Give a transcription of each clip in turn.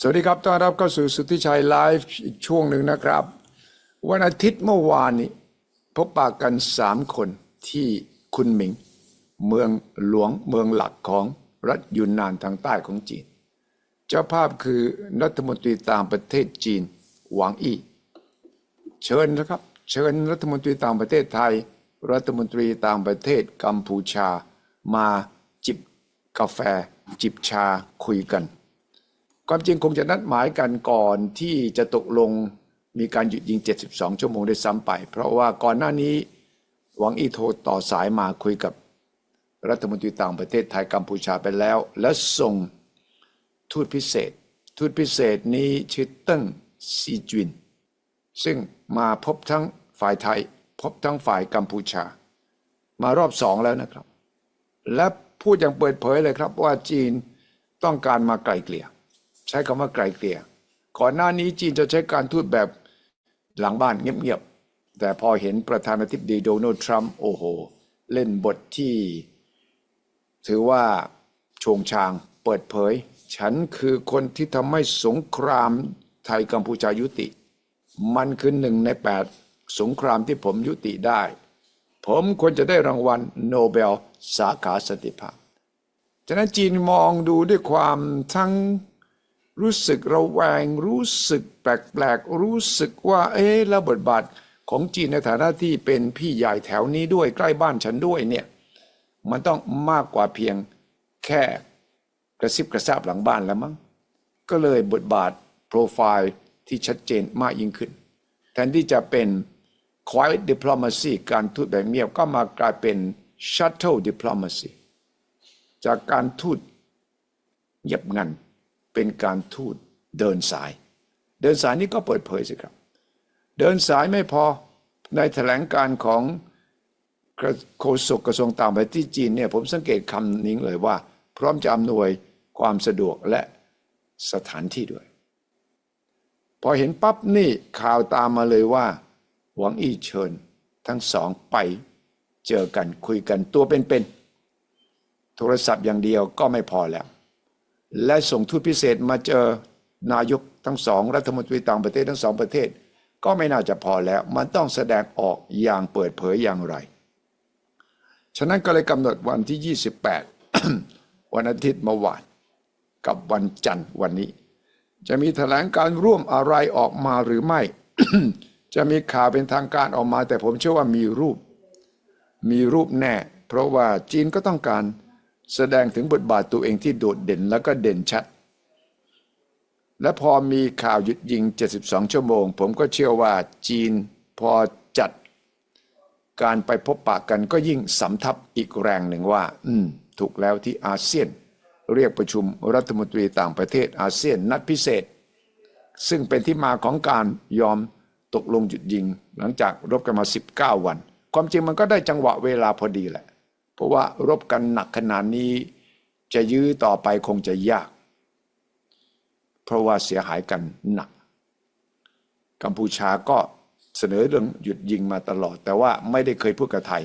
สวัสดีครับ ต้อนรับเข้าสู่สุทธิชัยไลฟ์อีกช่วงหนึ่งนะครับ วันอาทิตย์เมื่อวานนี้ พบปากกันสามคนที่คุนหมิง เมืองหลวงเมืองหลักของรัฐยุนนานทางใต้ของจีน เจ้าภาพคือรัฐมนตรีต่างประเทศจีน หวังอี้เชิญนะครับ เชิญรัฐมนตรีต่างประเทศไทย รัฐมนตรีต่างประเทศกัมพูชา มาจิบกาแฟ จิบชาคุยกัน ความจริงคงจะนัดหมายกันก่อนที่จะตกลงมีการหยุดยิง 72 ชั่วโมงได้ซ้ำไป เพราะว่าก่อนหน้านี้หวังอีโทต่อสายมาคุยกับรัฐมนตรีต่างประเทศไทยกัมพูชาไปแล้ว และส่งทูตพิเศษ ทูตพิเศษนี้ชื่อเติ้งซีจิน ซึ่งมาพบทั้งฝ่ายไทย พบทั้งฝ่ายกัมพูชา มารอบสองแล้วนะครับ และพูดอย่างเปิดเผยเลยครับว่าจีนต้องการมาไกลเกลี่ย ใช้คำว่าไกลเกลี่ยก่อนหน้านี้จีนจะใช้การทูตแบบหลังบ้านเงียบๆ แต่พอเห็นประธานาธิบดีโดนัลด์ทรัมป์โอ้โห เล่นบทที่ ถือว่าโชงชางเปิดเผย ฉันคือคนที่ทำให้สงครามไทยกัมพูชายุติ มันคือหนึ่งในแปดสงครามที่ผมยุติได้ ผมควรจะได้รางวัลโนเบลสาขาสันติภาพ ฉะนั้นจีนมองดูด้วยความทั้ง รู้สึกระแวง รู้สึกแปลกๆ รู้สึกว่า เอ๊ะแล้วบทบาทของจีนในฐานะที่เป็นพี่ใหญ่แถวนี้ด้วยใกล้บ้านฉันด้วยเนี่ย มันต้องมากกว่าเพียงแค่กระซิบกระซาบหลังบ้านแล้วมั้งก็เลยบทบาทโปรไฟล์ที่ชัดเจนมากยิ่งขึ้น แทนที่จะเป็น quiet diplomacy การทูตแบบเงียบก็มากลายเป็น shuttle diplomacy จากการทูตเงียบงัน เป็นการทูตเดินสาย เดินสายนี้ก็เปิดเผยสิครับ เดินสายไม่พอในแถลงการของโฆษกกระทรวงต่างประเทศที่จีนเนี่ยผมสังเกตคำนี้งเลยว่า พร้อมจะอำนวยความสะดวกและสถานที่ด้วย พอเห็นปั๊บนี่ข่าวตามมาเลยว่า หวังอี้เชิญทั้งสองไปเจอกันคุยกันตัวเป็นๆโทรศัพท์อย่างเดียวก็ไม่พอแล้ว และส่งทูตพิเศษมาเจอนายกทั้งสองรัฐมนตรีต่างประเทศทั้งสองประเทศ ก็ไม่น่าจะพอแล้ว มันต้องแสดงออกอย่างเปิดเผยอย่างไร ฉะนั้นก็เลยกำหนดวันที่ 28 วันอาทิตย์เมื่อวาน กับวันจันทร์วันนี้ จะมีแถลงการร่วมอะไรออกมาหรือไม่ จะมีข่าวเป็นทางการออกมา แต่ผมเชื่อว่ามีรูป มีรูปแน่ เพราะว่าจีนก็ต้องการ แสดงถึงบทบาทตัวเองที่โดดเด่นแล้วก็เด่นชัด และพอมีข่าวหยุดยิง 72 ชั่วโมง ผมก็เชื่อว่าจีนพอจัด การไปพบปะกันก็ยิ่งสำทับอีกแรงหนึ่งว่า อืม ถูกแล้วที่อาเซียน เรียกประชุมรัฐมนตรีต่างประเทศอาเซียนนัดพิเศษ ซึ่งเป็นที่มาของการยอมตกลงหยุดยิง หลังจากรบกันมา 19 วัน ความจริงมันก็ได้จังหวะเวลาพอดีแหละ เพราะว่ารบกันหนักขนาดนี้ จะยื้อต่อไปคงจะยาก เพราะว่าเสียหายกันหนัก กัมพูชาก็เสนอเรื่องหยุดยิงมาตลอด แต่ว่าไม่ได้เคยพูดกับไทย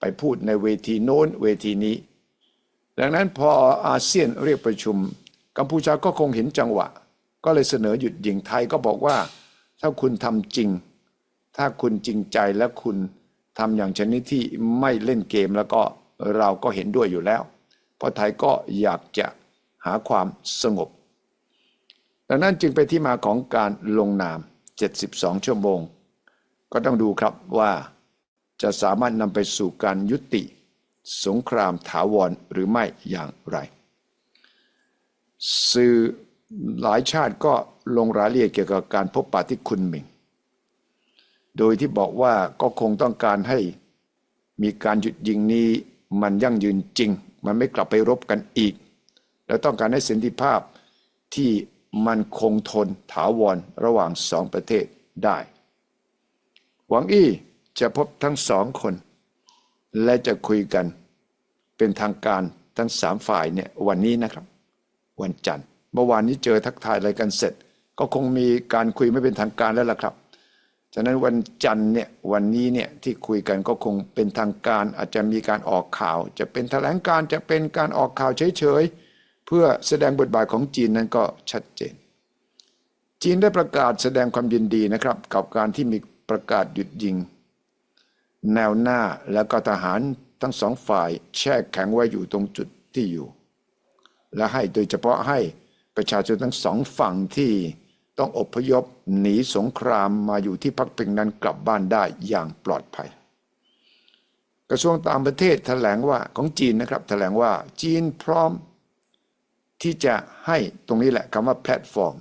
ไปพูดในเวทีโน้นเวทีนี้ ดังนั้นพออาเซียนเรียกประชุม กัมพูชาก็คงเห็นจังหวะ ก็เลยเสนอหยุดยิงไทยก็บอกว่า ถ้าคุณทำจริง ถ้าคุณจริงใจและคุณทำอย่างชนิดที่ไม่เล่นเกมแล้วก็ เราก็เห็นด้วยอยู่แล้ว เพราะไทยก็อยากจะหาความสงบ ดังนั้นจึงเป็นที่มาของการลงนาม 72 ชั่วโมง ก็ต้องดูครับว่าจะสามารถนำไปสู่การยุติ สงครามถาวรหรือไม่อย่างไร สื่อหลายชาติก็ลงรายละเอียดเกี่ยวกับการพบปะที่คุณหมิง โดยที่บอกว่าก็คงต้องการให้มีการหยุดยิงนี้ มันยั่งยืนจริง มันไม่กลับไปรบกันอีก และต้องการให้สันติภาพที่มันคงทนถาวรระหว่างสองประเทศได้ หวังอี้จะพบทั้งสองคน และจะคุยกันเป็นทางการทั้งสามฝ่ายเนี่ยวันนี้นะครับ วันจันทร์เมื่อวานนี้เจอทักทายอะไรกันเสร็จ ก็คงมีการคุยไม่เป็นทางการแล้วล่ะครับ ฉะนั้นวันจันทร์เนี่ยวันนี้เนี่ยที่คุยกันก็คงเป็นทางการอาจจะมีการออกข่าว จะเป็นแถลงการจะเป็นการออกข่าวเฉยๆเพื่อแสดงบทบาทของจีนนั้นก็ชัดเจน จีนได้ประกาศแสดงความยินดีนะครับ กับการที่มีประกาศหยุดยิง แนวหน้าแล้วก็ทหารทั้งสองฝ่ายแช่แข็งไว้อยู่ตรงจุดที่อยู่ และให้โดยเฉพาะให้ประชาชนทั้งสองฝั่งที่ ต้องอพยพหนีสงครามมาอยู่ที่พักพิงนั้นกลับบ้านได้อย่างปลอดภัย กระทรวงต่างประเทศแถลงว่าของจีนนะครับ แถลงว่าจีนพร้อมที่จะให้ตรงนี้แหละคำว่าแพลตฟอร์ม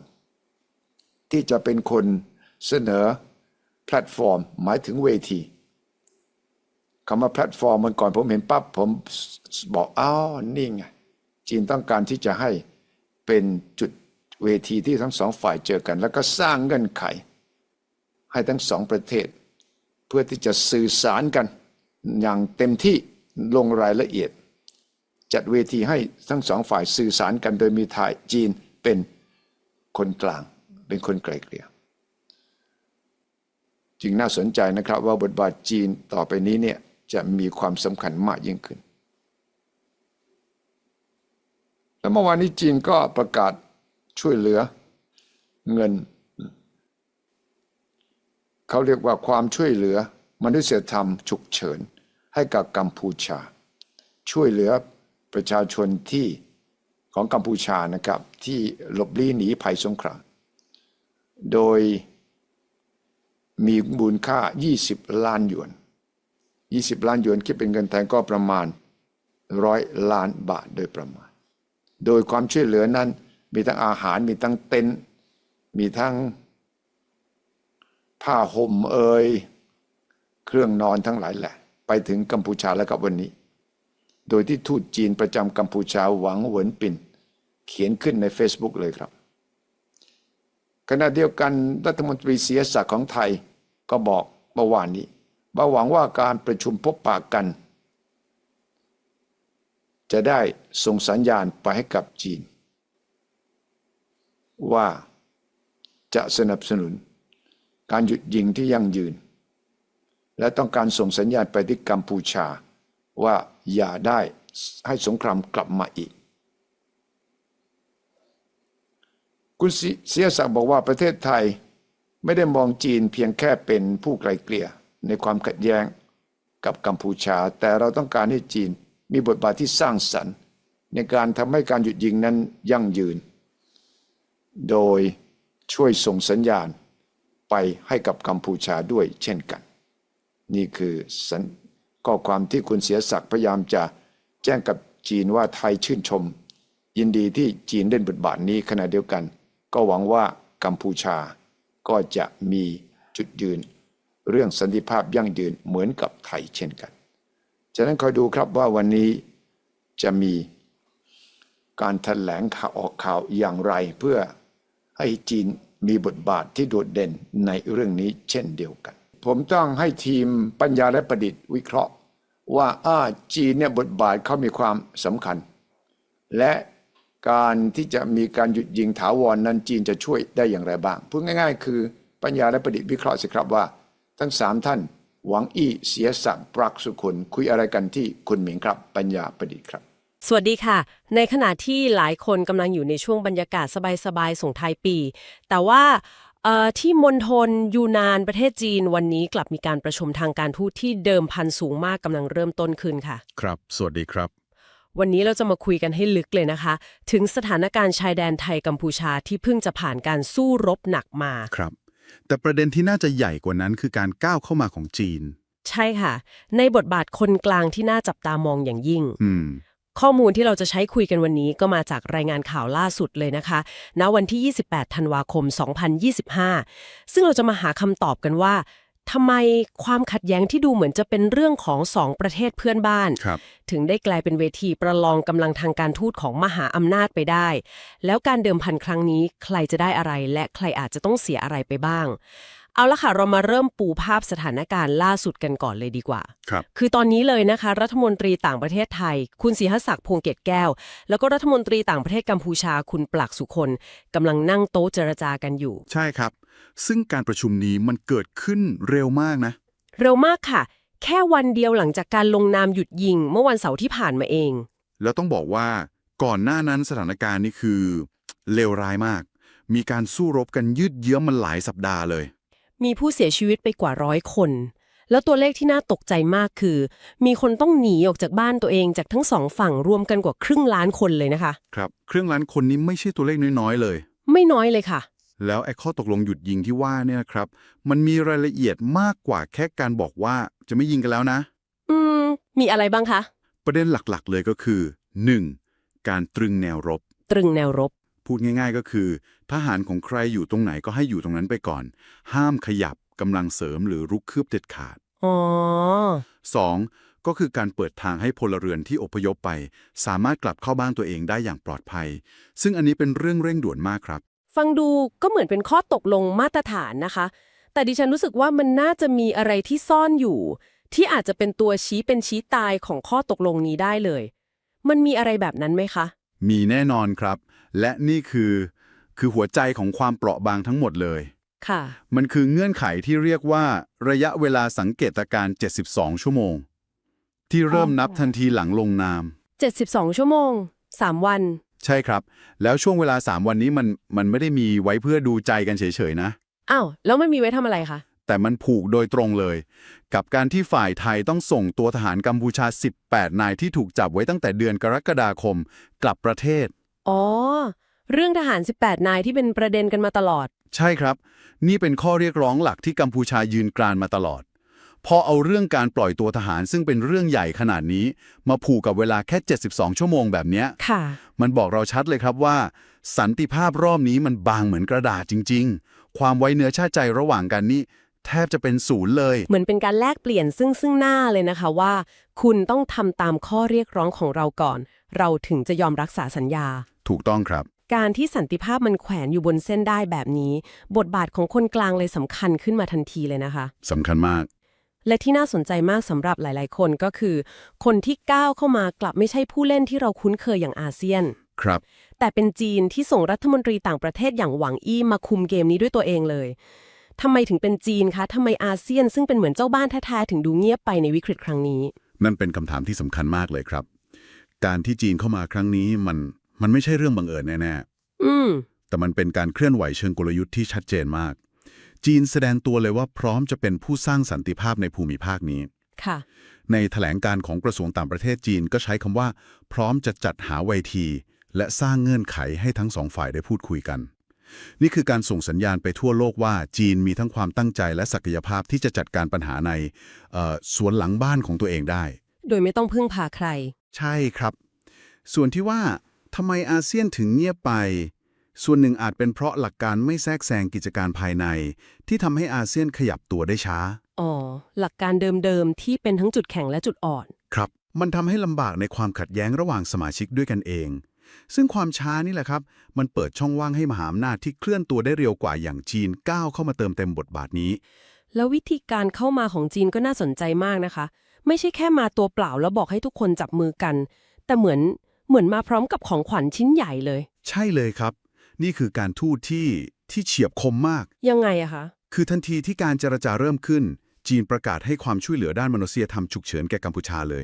ที่จะเป็นคนเสนอแพลตฟอร์ม หมายถึงเวทีคำว่าแพลตฟอร์มมันก่อนผมเห็นปั๊บผมบอกอ้าวนี่ไงจีนต้องการที่จะให้เป็นจุด เวทีที่ทั้งสองฝ่ายเจอกัน แล้วก็สร้างเงื่อนไข ให้ทั้งสองประเทศ เพื่อที่จะสื่อสารกัน อย่างเต็มที่ลงรายละเอียด จัดเวทีให้ทั้งสองฝ่ายสื่อสารกันโดยมีไทยจีนเป็นคนกลาง เป็นคนไกลเกลี่ยจึงน่าสนใจนะครับว่าบทบาทจีนต่อไปนี้เนี่ยจะมีความสำคัญมากยิ่งขึ้น แล้วเมื่อวานนี้จีนก็ประกาศ ช่วยเหลือเงิน เขาเรียกว่าความช่วยเหลือมนุษยธรรมฉุกเฉินให้กับกัมพูชา ช่วยเหลือประชาชนที่ของกัมพูชานะครับ ที่หลบลี้หนีภัยสงคราม โดยมีมูลค่า 20 ล้านหยวน 20 ล้านหยวนคิดเป็นเงินไทยก็ประมาณร้อยล้านบาทโดยประมาณ โดยความช่วยเหลือนั้น มีทั้งอาหาร มีทั้งเต็นท์มีทั้งผ้าห่มเอ่ยเครื่องนอนทั้งหลายแหละ ไปถึงกัมพูชาแล้วกับวันนี้ โดยที่ทูตจีนประจำกัมพูชาหวังเหวินปินเขียนขึ้นใน Facebook เลยครับ ขณะเดียวกันรัฐมนตรีเสียศักดิ์ของไทยก็บอกเมื่อวานนี้ว่าหวังว่าการประชุมพบปากกัน จะได้ส่งสัญญาณไปให้กับจีน ว่าจะสนับสนุน การหยุดยิงที่ยั่งยืน และต้องการส่งสัญญาณไปที่กัมพูชา ว่าอย่าได้ให้สงครามกลับมาอีก คุณเสียศักดิ์บอกว่าประเทศไทยไม่ได้มองจีนเพียงแค่เป็นผู้ไกลเกลี่ยในความขัดแย้งกับกัมพูชา แต่เราต้องการให้จีนมีบทบาทที่สร้างสรรค์ ในการทำให้การหยุดยิงนั้นยั่งยืน โดยช่วยส่งสัญญาณไปให้กับกัมพูชาด้วยเช่นกัน นี่คือสัญข้อความที่คุณเสียศักดิ์พยายามจะแจ้งกับจีนว่าไทยชื่นชม ยินดีที่จีนเล่นบทบาทนี้ขณะเดียวกัน ก็หวังว่ากัมพูชาก็จะมีจุดยืน เรื่องสันติภาพยั่งยืนเหมือนกับไทยเช่นกัน ฉะนั้นคอยดูครับว่าวันนี้จะมีการแถลงข่าวออกข่าวอย่างไรเพื่อ ให้จีนมีบทบาทที่โดดเด่นในเรื่องนี้เช่นเดียวกัน ผมต้องให้ทีมปัญญาและประดิษฐ์วิเคราะห์ ว่าอาจีนเนี่ยบทบาทเขามีความสำคัญ และการที่จะมีการหยุดยิงถาวรนนั้นจีนจะช่วยได้อย่างไรบ้างพูดง่าย ๆ คือปัญญาและประดิษฐ์วิเคราะห์สิครับว่า ทั้งสามท่าน หวังอี้เสียศักปรักสุคนคุยอะไรกันที่คุณหมิงครับ ปัญญาประดิษฐ์ครับ สวัสดีค่ะ ในขณะที่หลายคนกำลังอยู่ในช่วงบรรยากาศสบายๆส่งท้ายปี แต่ว่าเอ่อที่มณฑลยูนานประเทศจีนวันนี้กลับมีการประชุมทางการทูตที่เดิมพันสูงมากกำลังเริ่มต้นขึ้นค่ะ ครับ สวัสดีครับ วันนี้เราจะมาคุยกันให้ลึกเลยนะคะ ถึงสถานการณ์ชายแดนไทยกัมพูชาที่เพิ่งจะผ่านการสู้รบหนักมาครับ แต่ประเด็นที่น่าจะใหญ่กว่านั้นคือการก้าวเข้ามาของจีน ใช่ค่ะ ในบทบาทคนกลางที่น่าจับตามองอย่างยิ่งอืม ข้อมูลที่เราจะใช้คุยกันวันนี้ก็มาจากรายงานข่าวล่าสุดเลยนะคะ ณ วันที่ 28 ธันวาคม 2025 ซึ่งเราจะมาหาคำตอบกันว่าทำไมความขัดแย้งที่ดูเหมือนจะเป็นเรื่องของสองประเทศเพื่อนบ้านครับถึงได้กลายเป็นเวทีประลองกำลังทางการทูตของมหาอำนาจไปได้ แล้วการเดิมพันครั้งนี้ใครจะได้อะไรและใครอาจจะต้องเสียอะไรไปบ้าง เอาละค่ะเรามาเริ่มปูภาพสถานการณ์ล่าสุดกันก่อนเลยดีกว่า ครับคือตอนนี้เลยนะคะ รัฐมนตรีต่างประเทศไทย คุณศรีหศักดิ์พวงเกตแก้ว แล้วก็รัฐมนตรีต่างประเทศกัมพูชาคุณปลักสุคนกำลังนั่งโต๊ะเจรจากันอยู่ ใช่ครับ ซึ่งการประชุมนี้มันเกิดขึ้นเร็วมากนะ เร็วมากค่ะ แค่วันเดียวหลังจากการลงนามหยุดยิง เมื่อวันเสาร์ที่ผ่านมาเอง แล้วต้องบอกว่าก่อนหน้านั้นสถานการณ์นี่คือเลวร้ายมาก มีการสู้รบกันยืดเยื้อมันหลายสัปดาห์เลย มีผู้เสียชีวิตไปกว่าร้อยคน แล้วตัวเลขที่น่าตกใจมากคือ มีคนต้องหนีออกจากบ้านตัวเองจากทั้งสองฝั่งรวมกันกว่าครึ่งล้านคนเลยนะคะ ครับ เครื่องล้านคนนี้ไม่ใช่ตัวเลขน้อยๆเลย ไม่น้อยเลยค่ะ แล้วไอ้ข้อตกลงหยุดยิงที่ว่าเนี่ยนะครับ มันมีรายละเอียดมากกว่าแค่การบอกว่าจะไม่ยิงกันแล้วนะ อืม มีอะไรบ้างคะ ประเด็นหลักๆ เลยก็คือ 1. การตรึงแนวรบ ตรึงแนวรบ พูดง่าย ๆ ก็คือ ทหารของใครอยู่ตรงไหนก็ให้อยู่ตรงนั้นไปก่อน ห้ามขยับกำลังเสริมหรือรุกคืบเด็ดขาดอ๋อ 2. ก็คือการเปิดทางให้พลเรือนที่อพยพไป สามารถกลับเข้าบ้านตัวเองได้อย่างปลอดภัย ซึ่งอันนี้เป็นเรื่องเร่งด่วนมากครับ ฟังดูก็เหมือนเป็นข้อตกลงมาตรฐานนะคะ แต่ดิฉันรู้สึกว่ามันน่าจะมีอะไรที่ซ่อนอยู่ ที่อาจจะเป็นตัวชี้เป็นชี้ตายของข้อตกลงนี้ได้เลย มันมีอะไรแบบนั้นไหมคะ มีแน่นอนครับ และนี่คือคือหัวใจของความเปราะบางทั้งหมดเลย ค่ะ มันคือเงื่อนไขที่เรียกว่าระยะเวลาสังเกตการณ์72 ชั่วโมง ที่เริ่มนับทันทีหลังลงนาม 72 ชั่วโมง 3 วัน ใช่ครับ แล้วช่วงเวลา 3 วันนี้มันมันไม่ได้มีไว้เพื่อดูใจกันเฉยๆนะ อ้าว แล้วมันมีไว้ทำอะไรคะ แต่มันผูกโดยตรงเลย กับการที่ฝ่ายไทยต้องส่งตัวทหารกัมพูชา 18 นายที่ถูกจับไว้ตั้งแต่เดือนกรกฎาคม กลับประเทศ อ๋อ เรื่องทหาร 18 นายที่เป็นประเด็นกันมาตลอด ใช่ครับ นี่เป็นข้อเรียกร้องหลักที่กัมพูชายืนกรานมาตลอด พอเอาเรื่องการปล่อยตัวทหารซึ่งเป็นเรื่องใหญ่ขนาดนี้ มาผูกกับเวลาแค่ 72 ชั่วโมงแบบเนี้ยค่ะ มันบอกเราชัดเลยครับว่า สันติภาพรอบนี้มันบางเหมือนกระดาษจริง ๆ ความไว้เนื้อชาติใจระหว่างกันนี่แทบจะเป็นศูนย์เลย เหมือนเป็นการแลกเปลี่ยนซึ่งซึ่งหน้าเลยนะคะว่า คุณต้องทำตามข้อเรียกร้องของเราก่อน เราถึงจะยอมรักษาสัญญา ถูกต้องครับ การที่สันติภาพมันแขวนอยู่บนเส้นได้แบบนี้ บทบาทของคนกลางเลยสำคัญขึ้นมาทันทีเลยนะคะ สำคัญมาก และที่น่าสนใจมากสำหรับหลาย ๆ คนก็คือ คนที่ก้าวเข้ามากลับไม่ใช่ผู้เล่นที่เราคุ้นเคยอย่างอาเซียน ครับ แต่เป็นจีนที่ส่งรัฐมนตรีต่างประเทศอย่างหวังอี้มาคุมเกมนี้ด้วยตัวเองเลยทำไมถึงเป็นจีนคะทำไมอาเซียนซึ่งเป็นเหมือนเจ้าบ้านแท้ๆถึงดูเงียบไปในวิกฤตครั้งนี้ นั่นเป็นคำถามที่สำคัญมากเลยครับ การที่จีนเข้ามาครั้งนี้มันมันไม่ใช่เรื่องบังเอิญแน่อืมๆ แต่มันเป็นการเคลื่อนไหวเชิงกลยุทธ์ที่ชัดเจนมาก จีนแสดงตัวเลยว่าพร้อมจะเป็นผู้สร้างสันติภาพในภูมิภาคนี้ ค่ะ ในแถลงการของกระทรวงต่างประเทศจีนก็ใช้คำว่า พร้อมจะจัดหาเวที และสร้างเงื่อนไขให้ทั้งสองฝ่ายได้พูดคุยกัน นี่คือการส่งสัญญาณไปทั่วโลกว่าจีนมีทั้งความตั้งใจและศักยภาพที่จะจัดการปัญหาในเอ่อสวนหลังบ้านของตัวเองได้ โดยไม่ต้องพึ่งพาใคร ใช่ครับ ส่วนที่ว่าทำไมอาเซียนถึงเงียบไป ส่วนหนึ่งอาจเป็นเพราะหลักการไม่แทรกแซงกิจการภายใน ที่ทำให้อาเซียนขยับตัวได้ช้า อ๋อ หลักการเดิมๆ ที่เป็นทั้งจุดแข็งและจุดอ่อน ครับ มันทำให้ลำบากในความขัดแย้งระหว่างสมาชิกด้วยกันเอง ซึ่งความช้านี่แหละครับ มันเปิดช่องว่างให้มหาอำนาจที่เคลื่อนตัวได้เร็วกว่าอย่างจีนก้าวเข้ามาเติมเต็มบทบาทนี้ แล้ววิธีการเข้ามาของจีนก็น่าสนใจมากนะคะ ไม่ใช่แค่มาตัวเปล่าแล้วบอกให้ทุกคนจับมือกัน แต่เหมือนเหมือนมาพร้อมกับของขวัญชิ้นใหญ่เลย ใช่เลยครับ นี่คือการทูตที่ที่เฉียบคมมาก ยังไงอะคะ คือทันทีที่การเจรจาเริ่มขึ้น จีนประกาศให้ความช่วยเหลือด้านมนุษยธรรมฉุกเฉินแก่กัมพูชาเลย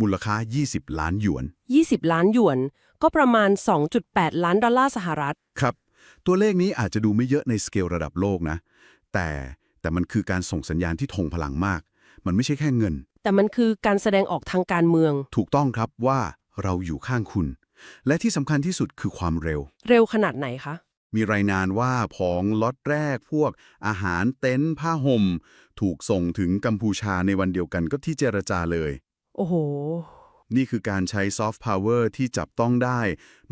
มูลค่า 20 ล้านหยวน 20 ล้านหยวน ก็ประมาณ 2.8 ล้านดอลลาร์สหรัฐ ครับ ตัวเลขนี้อาจจะดูไม่เยอะในสเกลระดับโลกนะ แต่แต่มันคือการส่งสัญญาณที่ทงพลังมาก มันไม่ใช่แค่เงิน แต่มันคือการแสดงออกทางการเมือง ถูกต้องครับว่าเราอยู่ข้างคุณ และที่สำคัญที่สุดคือความเร็ว เร็วขนาดไหนคะ มีรายงานว่าของล็อตแรกพวก อาหารเต็นท์ผ้าห่ม ถูกส่งถึงกัมพูชาในวันเดียวกันก็ที่เจรจาเลย โอ้โห นี่คือการใช้ซอฟต์พาวเวอร์ที่จับต้องได้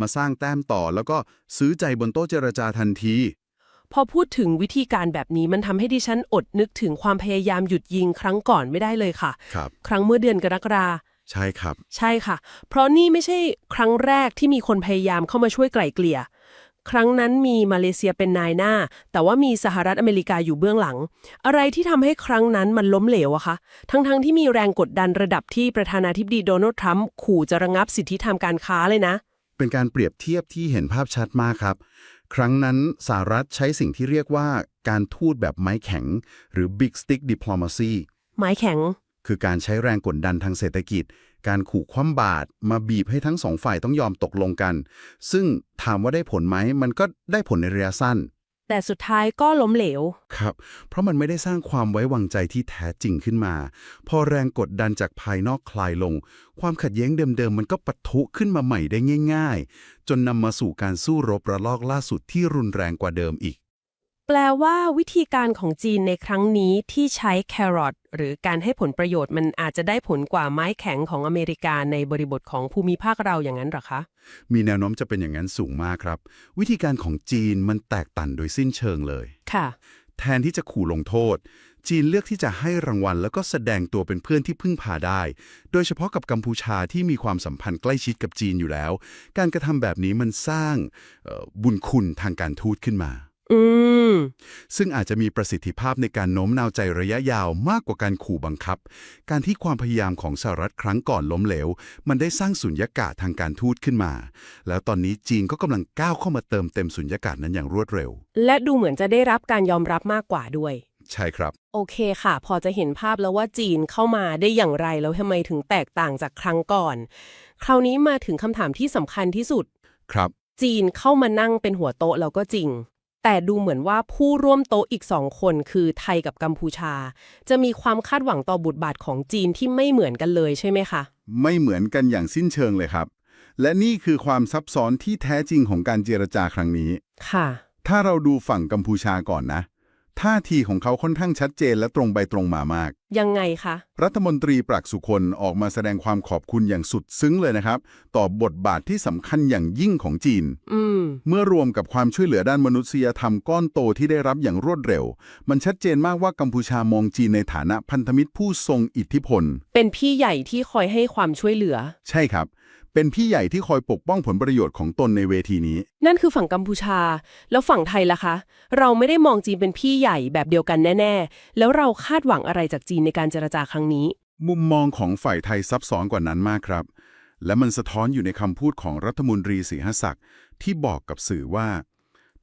มาสร้างแต้มต่อแล้วก็ซื้อใจบนโต๊ะเจรจาทันที พอพูดถึงวิธีการแบบนี้มันทำให้ดิฉันอดนึกถึงความพยายามหยุดยิงครั้งก่อนไม่ได้เลยค่ะ ครับ ครั้งเมื่อเดือนกรกฎาใช่ครับ ใช่ค่ะ เพราะนี่ไม่ใช่ครั้งแรกที่มีคนพยายามเข้ามาช่วยไกล่เกลี่ย ครั้งนั้นมีมาเลเซียเป็นนายหน้า แต่ว่ามีสหรัฐอเมริกาอยู่เบื้องหลัง อะไรที่ทำให้ครั้งนั้นมันล้มเหลวอะคะทั้งๆที่มีแรงกดดันระดับที่ประธานาธิบดีโดนัลด์ทรัมป์ขู่จะระงับสิทธิทางการค้าเลยนะ เป็นการเปรียบเทียบที่เห็นภาพชัดมากครับ ครั้งนั้นสหรัฐใช้สิ่งที่เรียกว่าการทูตแบบไม้แข็ง หรือ big stick diplomacy หมายแข็ง คือการใช้แรงกดดันทางเศรษฐกิจ การขู่คว่ำบาตรมาบีบให้ทั้งสองฝ่ายต้องยอมตกลงกัน ซึ่งถามว่าได้ผลไหมมันก็ได้ผลในระยะสั้น แต่สุดท้ายก็ล้มเหลว ครับ เพราะมันไม่ได้สร้างความไว้วางใจที่แท้จริงขึ้นมา พอแรงกดดันจากภายนอกคลายลง ความขัดแย้งเดิมๆ มันก็ปะทุขึ้นมาใหม่ได้ง่าย ๆ จนนำมาสู่การสู้รบระลอกล่าสุดที่รุนแรงกว่าเดิมอีก แปลว่าวิธีการของจีนในครั้งนี้ที่ใช้แครอทหรือการให้ผลประโยชน์มันอาจจะได้ผลกว่าไม้แข็งของอเมริกาในบริบทของภูมิภาคเราอย่างนั้นเหรอคะ มีแนวโน้มจะเป็นอย่างนั้นสูงมากครับ วิธีการของจีนมันแตกต่างโดยสิ้นเชิงเลย ค่ะ แทนที่จะขู่ลงโทษ จีนเลือกที่จะให้รางวัล แล้วก็แสดงตัวเป็นเพื่อนที่พึ่งพาได้ โดยเฉพาะกับกัมพูชาที่มีความสัมพันธ์ใกล้ชิดกับจีนอยู่แล้ว การกระทำแบบนี้มันสร้างเอ่อบุญคุณทางการทูตขึ้นมา อืม ซึ่งอาจจะมีประสิทธิภาพในการโน้มน้าวใจระยะยาวมากกว่าการขู่บังคับ การที่ความพยายามของสหรัฐครั้งก่อนล้มเหลว มันได้สร้างสุญญากาศทางการทูตขึ้นมา แล้วตอนนี้จีนก็กำลังก้าวเข้ามาเติมเต็มสุญญากาศนั้นอย่างรวดเร็ว และดูเหมือนจะได้รับการยอมรับมากกว่าด้วย ใช่ครับ โอเคค่ะ พอจะเห็นภาพแล้วว่าจีนเข้ามาได้อย่างไรแล้วทำไมถึงแตกต่างจากครั้งก่อน คราวนี้มาถึงคำถามที่สำคัญที่สุด ครับ จีนเข้ามานั่งเป็นหัวโต๊ะแล้วก็จริง แต่ดูเหมือนว่าผู้ร่วมโต๊ะอีกสองคนคือไทยกับกัมพูชา จะมีความคาดหวังต่อบทบาทของจีนที่ไม่เหมือนกันเลยใช่ไหมคะ ไม่เหมือนกันอย่างสิ้นเชิงเลยครับ และนี่คือความซับซ้อนที่แท้จริงของการเจรจาครั้งนี้ ค่ะ ถ้าเราดูฝั่งกัมพูชาก่อนนะ ท่าทีของเขาค่อนข้างชัดเจนและตรงไปตรงมามาก ยังไงคะ รัฐมนตรีปรักสุคนออกมาแสดงความขอบคุณอย่างสุดซึ้งเลยนะครับ ต่อบทบาทที่สำคัญอย่างยิ่งของจีน อืม เมื่อรวมกับความช่วยเหลือด้านมนุษยธรรมก้อนโตที่ได้รับอย่างรวดเร็ว มันชัดเจนมากว่ากัมพูชามองจีนในฐานะพันธมิตรผู้ทรงอิทธิพล เป็นพี่ใหญ่ที่คอยให้ความช่วยเหลือ ใช่ครับ เป็นพี่ใหญ่ที่คอยปกป้องผลประโยชน์ของตนในเวทีนี้ นั่นคือฝั่งกัมพูชา แล้วฝั่งไทยล่ะคะ เราไม่ได้มองจีนเป็นพี่ใหญ่แบบเดียวกันแน่ ๆ แล้วเราคาดหวังอะไรจากจีนในการเจรจาครั้งนี้ มุมมองของฝ่ายไทยซับซ้อนกว่านั้นมากครับ และมันสะท้อนอยู่ในคำพูดของรัฐมนตรีศรีหศักดิ์ที่บอกกับสื่อว่า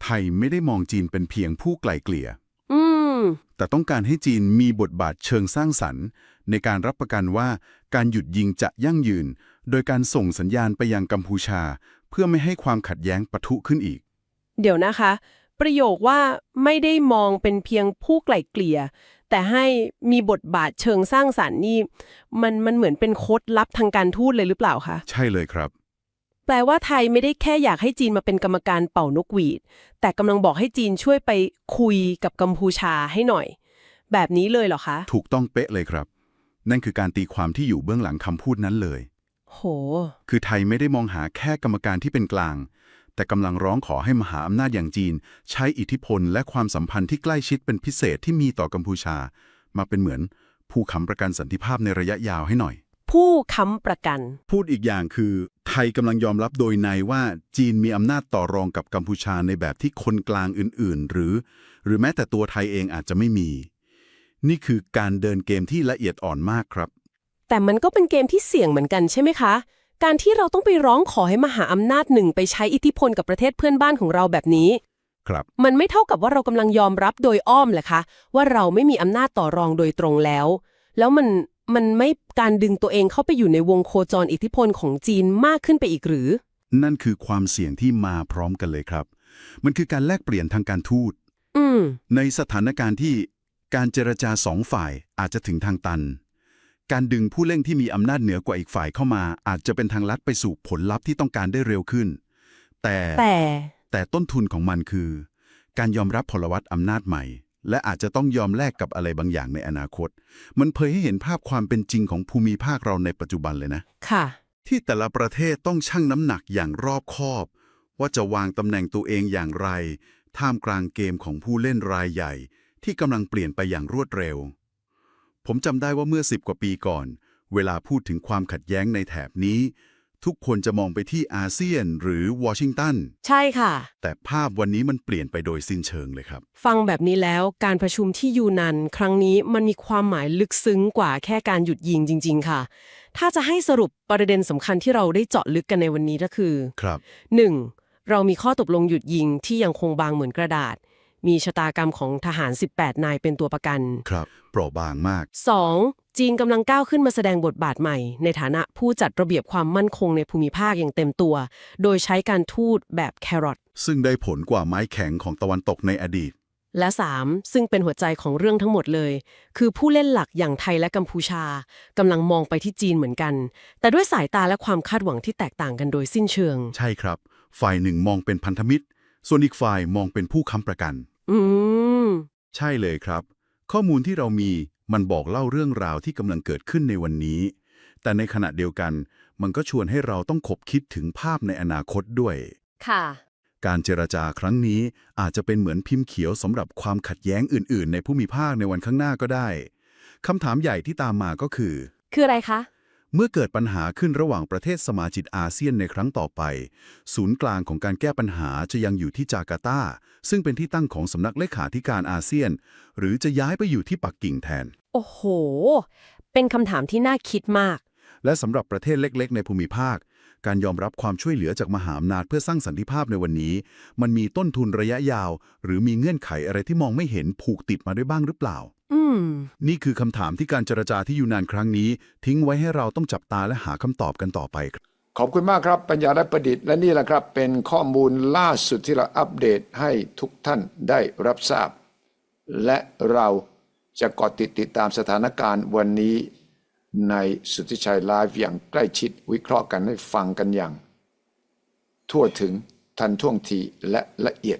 ไทยไม่ได้มองจีนเป็นเพียงผู้ไกลเกลี่ยอืมแต่ต้องการให้จีนมีบทบาทเชิงสร้างสรรค์ ในการรับประกันว่าการหยุดยิงจะยั่งยืน โดยการส่งสัญญาณไปยังกัมพูชา เพื่อไม่ให้ความขัดแย้งปะทุขึ้นอีก เดี๋ยวนะคะ ประโยคว่าไม่ได้มองเป็นเพียงผู้ไกล่เกลี่ย แต่ให้มีบทบาทเชิงสร้างสรรค์นี่ มันมันเหมือนเป็นโค้ดลับทางการทูตเลยหรือเปล่าคะใช่เลยครับ แปลว่าไทยไม่ได้แค่อยากให้จีนมาเป็นกรรมการเป่านกหวีด แต่กำลังบอกให้จีนช่วยไปคุยกับกัมพูชาให้หน่อย แบบนี้เลยเหรอคะ ถูกต้องเป๊ะเลยครับ นั่นคือการตีความที่อยู่เบื้องหลังคำพูดนั้นเลย โห คือไทยไม่ได้มองหาแค่กรรมการที่เป็นกลาง แต่กำลังร้องขอให้มหาอำนาจอย่างจีน ใช้อิทธิพลและความสัมพันธ์ที่ใกล้ชิดเป็นพิเศษที่มีต่อกัมพูชา มาเป็นเหมือนผู้ค้ำประกันสันติภาพในระยะยาวให้หน่อย ผู้ค้ำประกัน พูดอีกอย่างคือ ไทยกำลังยอมรับโดยในว่าจีนมีอำนาจต่อรองกับกัมพูชาในแบบที่คนกลางอื่น ๆ หรือ หรือแม้แต่ตัวไทยเองอาจจะไม่มี นี่คือการเดินเกมที่ละเอียดอ่อนมากครับ แต่มันก็เป็นเกมที่เสี่ยงเหมือนกันใช่ไหมคะ การที่เราต้องไปร้องขอให้มหาอำนาจหนึ่งไปใช้อิทธิพลกับประเทศเพื่อนบ้านของเราแบบนี้ ครับ มันไม่เท่ากับว่าเรากำลังยอมรับโดยอ้อมแหละคะว่าเราไม่มีอำนาจต่อรองโดยตรงแล้ว แล้วมันมันไม่การดึงตัวเองเข้าไปอยู่ในวงโคจรอิทธิพลของจีนมากขึ้นไปอีกหรือ นั่นคือความเสี่ยงที่มาพร้อมกันเลยครับ มันคือการแลกเปลี่ยนทางการทูต อืม ในสถานการณ์ที่การเจรจาสองฝ่ายอาจจะถึงทางตัน การดึงผู้เล่นที่มีอำนาจเหนือกว่าอีกฝ่ายเข้ามา อาจจะเป็นทางลัดไปสู่ผลลัพธ์ที่ต้องการได้เร็วขึ้น แต่แต่แต่ต้นทุนของมันคือ การยอมรับพลวัตอำนาจใหม่ และอาจจะต้องยอมแลกกับอะไรบางอย่างในอนาคต มันเผยให้เห็นภาพความเป็นจริงของภูมิภาคเราในปัจจุบันเลยนะ ค่ะ ที่แต่ละประเทศต้องชั่งน้ำหนักอย่างรอบคอบ ว่าจะวางตำแหน่งตัวเองอย่างไร ท่ามกลางเกมของผู้เล่นรายใหญ่ ที่กำลังเปลี่ยนไปอย่างรวดเร็ว ผมจำได้ว่าเมื่อสิบกว่าปีก่อน เวลาพูดถึงความขัดแย้งในแถบนี้ ทุกคนจะมองไปที่อาเซียนหรือวอชิงตัน ใช่ค่ะ แต่ภาพวันนี้มันเปลี่ยนไปโดยสิ้นเชิงเลยครับ ฟังแบบนี้แล้วการประชุมที่ยูนัน ครั้งนี้มันมีความหมายลึกซึ้งกว่าแค่การหยุดยิงจริง ๆ ค่ะ ถ้าจะให้สรุปประเด็นสำคัญที่เราได้เจาะลึกกันในวันนี้ก็คือครับ 1. เรามีข้อตกลงหยุดยิงที่ยังคงบางเหมือนกระดาษ มีชะตากรรมของทหาร 18 นายเป็นตัวประกัน ครับเปราะบางมาก 2. จีนกำลังก้าวขึ้นมาแสดงบทบาทใหม่ ในฐานะผู้จัดระเบียบความมั่นคงในภูมิภาคอย่างเต็มตัว โดยใช้การทูตแบบแครอทซึ่งได้ผลกว่าไม้แข็งของตะวันตกในอดีต และ 3. ซึ่งเป็นหัวใจของเรื่องทั้งหมดเลย คือผู้เล่นหลักอย่างไทยและกัมพูชากำลังมองไปที่จีนเหมือนกัน แต่ด้วยสายตาและความคาดหวังที่แตกต่างกันโดยสิ้นเชิง ใช่ครับ ฝ่ายหนึ่งมองเป็นพันธมิตร ส่วนอีกฝ่ายมองเป็นผู้ค้ำประกัน อืม ใช่เลยครับ ข้อมูลที่เรามีมันบอกเล่าเรื่องราวที่กำลังเกิดขึ้นในวันนี้ แต่ในขณะเดียวกัน มันก็ชวนให้เราต้องขบคิดถึงภาพในอนาคตด้วย ค่ะ การเจรจาครั้งนี้อาจจะเป็นเหมือนพิมพ์เขียวสำหรับความขัดแย้งอื่น ๆ ในภูมิภาคในวันข้างหน้าก็ได้คำถามใหญ่ที่ตามมาก็คือ คืออะไรคะ เมื่อเกิดปัญหาขึ้นระหว่างประเทศสมาชิกอาเซียนในครั้งต่อไป ศูนย์กลางของการแก้ปัญหาจะยังอยู่ที่จาการ์ตา ซึ่งเป็นที่ตั้งของสำนักเลขาธิการอาเซียน หรือจะย้ายไปอยู่ที่ปักกิ่งแทน โอ้โห เป็นคำถามที่น่าคิดมาก และสำหรับประเทศเล็ก ๆ ในภูมิภาค การยอมรับความช่วยเหลือจากมหาอำนาจเพื่อสร้างสันติภาพในวันนี้ มันมีต้นทุนระยะยาว หรือมีเงื่อนไขอะไรที่มองไม่เห็นผูกติดมาด้วยบ้างหรือเปล่าอืมนี่คือคำถามที่การเจรจาที่อยู่นานครั้งนี้ ทิ้งไว้ให้เราต้องจับตาและหาคำตอบกันต่อไปครับขอบคุณมากครับ ปัญญาและประดิษฐ์และนี่แหละครับ เป็นข้อมูลล่าสุดที่เราอัปเดตให้ทุกท่านได้รับทราบ และเราจะเกาะติดติดตามสถานการณ์วันนี้ ในสุทธิชัยไลฟ์อย่างใกล้ชิดวิเคราะห์กันให้ฟังกันอย่าง ทั่วถึงทันท่วงทีและละเอียด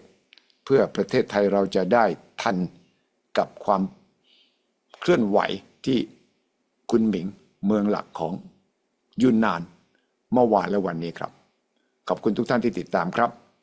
เพื่อประเทศไทยเราจะได้ทันกับความเคลื่อนไหวที่คุณหมิงเมืองหลักของยุนนานเมื่อวานและวันนี้ครับ ขอบคุณทุกท่านที่ติดตามครับ